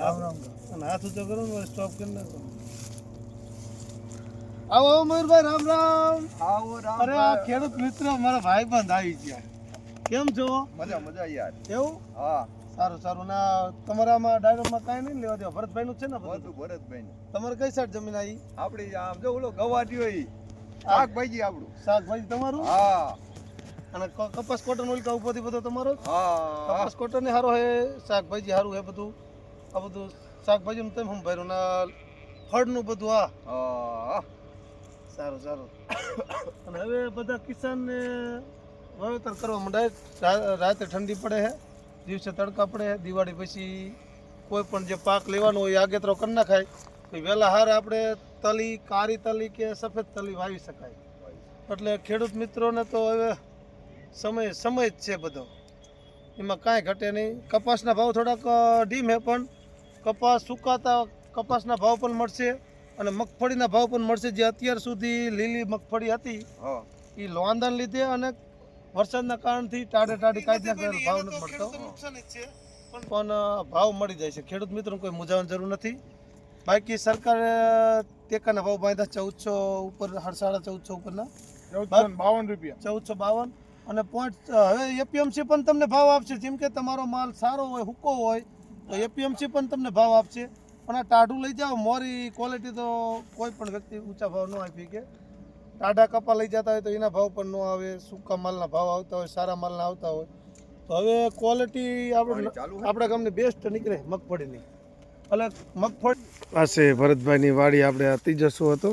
હાથ ઊંચો કરો ને સ્ટોપ કરી નાખો. આવો આવો મયુરભાઈ રામ રામ. આવો રામ અરે આ ખેડૂત મિત્ર મારા ભાઈ બંધ આવી ગયા. કેમ છો? મજા મજા યાર. એવું? હા. સારું સારું. ના તમારામાં ડાયરેક્ટમાં કાંઈ નહીં લેવા દેવા. ભરતભાઈ નું છે ને બધું? ભરતભાઈ તમારે કઈ સાઈડ જમીન આવી? આપડી આમ જો ઓલો ગવાડી હોય શાકભાજી આપણું. શાકભાજી તમારું? હા. અને કપાસ કોટન ઓઇલ કા ઉપરથી બધો તમારો હા. કપાસ કોટન ને સારો હે શાકભાજી સારું હે બધું? આ બધું શાકભાજીનું તેમ હું ભર્યું? ના ફળનું બધું આ સારું સારું. અને હવે બધા કિસાનને વાવેતર કરવા માંડાય રાતે ઠંડી પડે છે દિવસે તડકા પડે છે દિવાળી પછી કોઈ પણ જે પાક લેવાનો હોય આગેતરો કરી નાખાય. તો વહેલા હાર આપણે તલી કારી તલી કે સફેદ તલી વાવી શકાય. એટલે ખેડૂત મિત્રોને તો હવે સમય સમય જ છે બધો. એમાં કાંઈ ઘટે નહીં. કપાસના ભાવ થોડાક ઢીમ ડીમ હે પણ કપાસ સુકાતા કપાસના ભાવ પણ મળશે અને મગફળીના ભાવ પણ મળશે. જે અત્યાર સુધી લીલી મગફળી હતી એ લોંદાને લીધે અને વરસાદના કારણથી ટાઢે ટાઢી કાઢી નાખે ભાવ નથી મળતો. પણ ભાવ મળી જાય છે. ખેડૂત મિત્રો કોઈ મૂંઝાવાની જરૂર નથી. બાકી સરકારે ટેકાના ભાવ બાંધ્યા ચૌદસો ઉપર સાડા ચૌદસો ઉપરના. બાવન રૂપિયા. ચૌદસો બાવન. અને પોઈન્ટ હવે એપીએમસી પણ તમને ભાવ આપશે. જેમ કે તમારો માલ સારો હોય હુકો હોય તો એપીએમસી પણ તમને ભાવ આપશે. પણ આ ટાઢું લઈ જાઓ મોરી ક્વોલિટી તો કોઈ પણ વ્યક્તિ ઊંચા ભાવ ન આપી કે. ટાઢા કપા લઈ જતા હોય તો એના ભાવ પણ ન આવે સૂકા માલના ભાવ આવતા હોય સારા માલના આવતા હોય. તો હવે ક્વોલિટી આપણે ચાલુ આપણા ગામની બેસ્ટ નીકળે મગફળીની. એટલે મગફળી પાસે ભરતભાઈની વાડી આપણે આ ત્રીજસો હતો.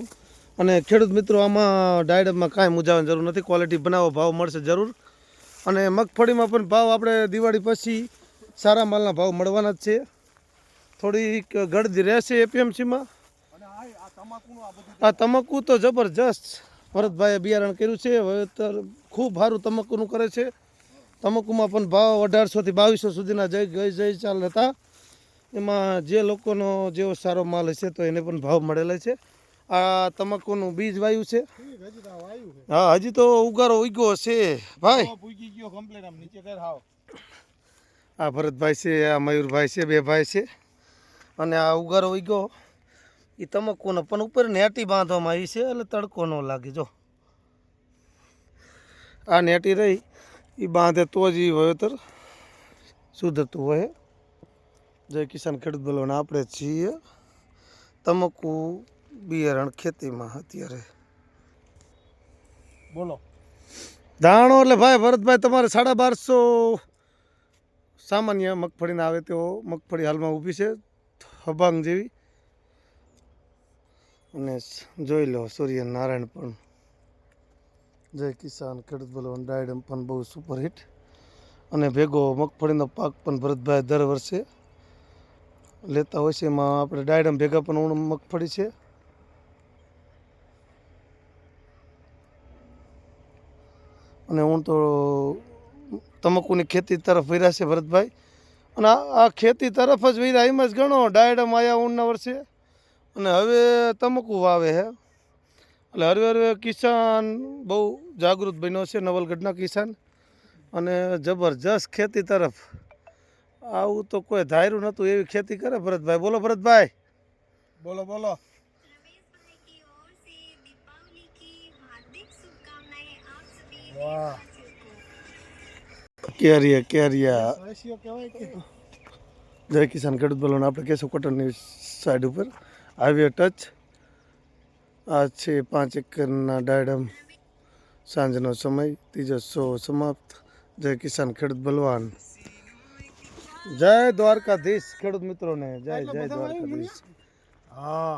અને ખેડૂત મિત્રો આમાં ડાયડમાં કાંઈ મુજાવાની જરૂર નથી. ક્વોલિટી બનાવો ભાવ મળશે જરૂર. અને મગફળીમાં પણ ભાવ આપણે દિવાળી પછી સારા માલના ભાવ મળવાના જ છે. થોડીક ગળદી રહેશે એપીએમસીમાં. આ તમાકુ તો જબરજસ્ત ભરતભાઈએ બિયારણ કર્યું છે. વાવેતર ખૂબ સારું તમાકુનું કરે છે. તમાકુમાં પણ ભાવ અઢારસોથી બાવીસો સુધીના જય ગઈ જય ચાલ હતા. એમાં જે લોકોનો જેવો સારો માલ હશે તો એને પણ ભાવ મળેલો છે. આ તમાકુનું બીજ વાયુ છે. હા, હજી તો ઉગારો ઉગ્યો છે ભાઈ. આ ભરતભાઈ છે આ મયુરભાઈ છે બે ભાઈ છે. અને આ ઉગારો ઉગ્યો એ તમાકુનો પણ ઉપર નેટી બાંધવામાં આવી છે એટલે તડકો ન લાગે જો. આ નેટી રહી એ બાંધે તો જ એ વાવેતર સુધરતું હોય. જય કિસાન ખેડૂત બોલવાના આપણે છીએ તમકુ બિયારણ ખેતીમાં અત્યારે. બોલો. દાણો એટલે ભાઈ ભરતભાઈ તમારે સાડા બારસો સામાન્ય મગફળીના આવે તેઓ મગફળી હાલમાં ઊભી છે, હબાંગ જેવી. અને જોઈ લો સૂર્યનારાયણ પણ. જય કિસાન, ખેડૂત બલવન ડાયડમ પણ બહુ સુપરહિટ અને ભેગો મગફળીનો પાક પણ ભરતભાઈ દર વર્ષે લેતા હોય છે. એમાં આપણે ડાયડમ ભેગા પણ મગફળી છે. અને હું તો તમાકુની ખેતી તરફ વૈરા છે ભરતભાઈ. અને આ ખેતી તરફ જ વૈરા એમ જ ગણો ડાયડમ આયા ઊંડના વર્ષે. અને હવે તમાકુ વાવે છે એટલે હરવે હરવે કિસાન બહુ જાગૃત બન્યો છે નવલગઢના કિસાન. અને જબરજસ્ત ખેતી તરફ. આવું તો કોઈ ધાર્યું નહોતું એવી ખેતી કરે ભરતભાઈ. બોલો ભરતભાઈ. બોલો બોલો. વાહ કેરિયા કેરિયા જય કિસાન ખેડૂત બોલોને આપણે કેશવ કોટનની સાઈડ ઉપર. હાઈવે ટચ આ છે પાંચ એકરના ડાયડમ. સાંજનો સમય. ત્રીજો શો સમાપ્ત. જય કિસાન ખેડૂત બલવાન જય દ્વારકાધીશ ખેડૂત મિત્રોને. જય જય દ્વારકાધીશ. હા.